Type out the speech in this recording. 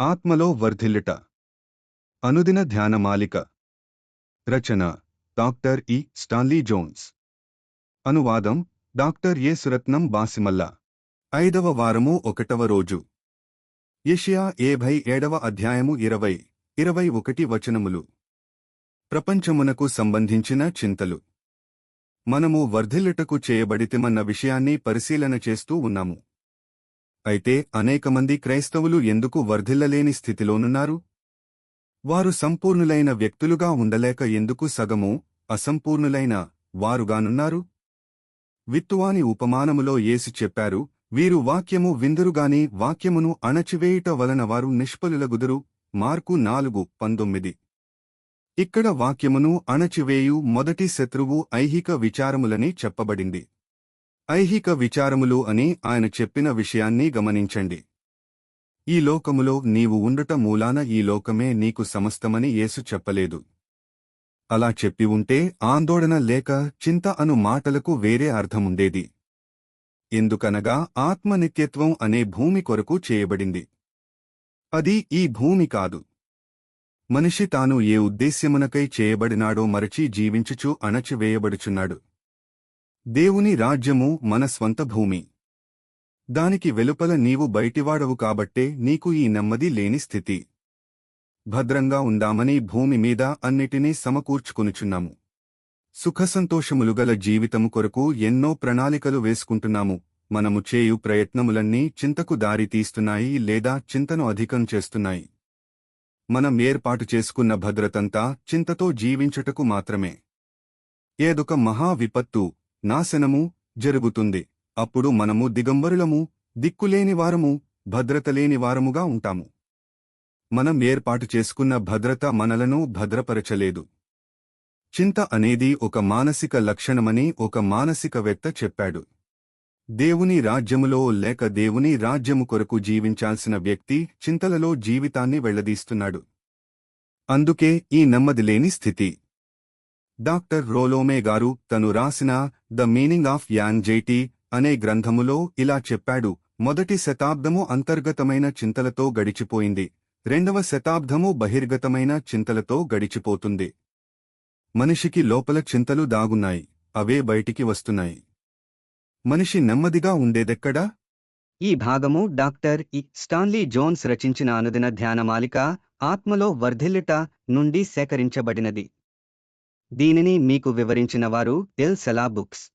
ఆత్మలో వర్ధిల్లుట. అనుదిన ధ్యానమాలిక రచన డాక్టర్ ఇ. Stanley Jones. అనువాదం డాక్టర్ ఏ. సురత్నం బాసిమల్ల. ఐదవ వారము ఒకటవ రోజు. యెషయా ఏభై ఏడవ అధ్యాయము ఇరవై ఇరవై ఒకటి వచనములు. ప్రపంచమునకు సంబంధించిన చింతలు. మనము వర్ధిల్లుటకు చేయబడితిమన్న విషయాన్ని పరిశీలన చేస్తూ ఉన్నాము. అయితే అనేకమంది క్రైస్తవులు ఎందుకు వర్ధిల్లలేని స్థితిలోనున్నారు? వారు సంపూర్ణులైన వ్యక్తులుగా ఉండలేక ఎందుకు సగము అసంపూర్ణులైన వారుగానున్నారు? విత్తువాని ఉపమానములో యేసు చెప్పారు వీరు వాక్యము విందురుగాని వాక్యమును అణచివేయుట వలన వారు నిష్ఫలులగుదురు. మార్కు నాలుగు పంతొమ్మిది. ఇక్కడ వాక్యమును అణచివేయు మొదటి శత్రువు ఐహిక విచారములని చెప్పబడింది. ఐహిక విచారములు అని ఆయన చెప్పిన విషయాన్ని గమనించండి. ఈ లోకములో నీవు ఉండట మూలాన ఈ లోకమే నీకు సమస్తమని యేసు చెప్పలేదు. అలా చెప్పి ఉంటే ఆందోళన లేక చింత అను మాటలకు వేరే అర్థముండేది. ఎందుకనగా ఆత్మనిత్యత్వం అనే భూమి కొరకు చేయబడింది. అది ఈ భూమి కాదు. మనిషి తాను ఏ ఉద్దేశ్యమునకై చేయబడినాడో మరచి జీవించుచు అణచివేయబడుచున్నాడు. దేవుని రాజ్యము మన స్వంత భూమి. దానికి వెలుపల నీవు బయటివాడవు కాబట్టే నీకు ఈ నెమ్మది లేని స్థితి. భద్రంగా ఉందామని భూమి మీద అన్నిటినీ సమకూర్చుకునుచున్నాము. సుఖసంతోషములు గల జీవితము కొరకు ఎన్నో ప్రణాళికలు వేసుకుంటున్నాము. మనము చేయు ప్రయత్నములన్నీ చింతకు దారితీస్తున్నాయి లేదా చింతను అధికం చేస్తున్నాయి. మనం ఏర్పాటు చేసుకున్న భద్రతంతా చింతతో జీవించుటకు మాత్రమే. ఏదొక మహా విపత్తు నాశనము జరుగుతుంది. అప్పుడు మనము దిగంబరులము దిక్కులేని వారము భద్రతలేని వారముగా ఉంటాము. మనం ఏర్పాటు చేసుకున్న భద్రత మనలను భద్రపరచలేదు. చింత అనేది ఒక మానసిక లక్షణమని ఒక మానసికవేత్త చెప్పాడు. దేవుని రాజ్యములో లేక దేవుని రాజ్యము కొరకు జీవించాల్సిన వ్యక్తి చింతలలో జీవితాన్ని వెళ్ళదీస్తున్నాడు. అందుకే ఈ నెమ్మదిలేని స్థితి. డాక్టర్ రోలోమే గారు తను రాసిన the meaning of an anxiety అనే గ్రంథములో ఇలా చెప్పాడు మొదటి శతాబ్దము అంతర్గతమైన చింతలతో గడిచిపోయింది రెండవ శతాబ్దము బహిర్గతమైన చింతలతో గడిచిపోతుంది. మనిషికి లోపల చింతలు దాగున్నాయి అవే బయటికి వస్తున్నాయి. మనిషి నెమ్మదిగా ఉండేదెక్కడా? ఈ భాగము డాక్టర్ ఇ. స్టాన్లీ జోన్స్ రచించిన అనుదిన ధ్యానమాలిక ఆత్మలో వర్ధిల్లుట నుండి సేకరించబడినది. దీనిని మీకు వివరించిన వారు ఎల్ సెలా బుక్స్.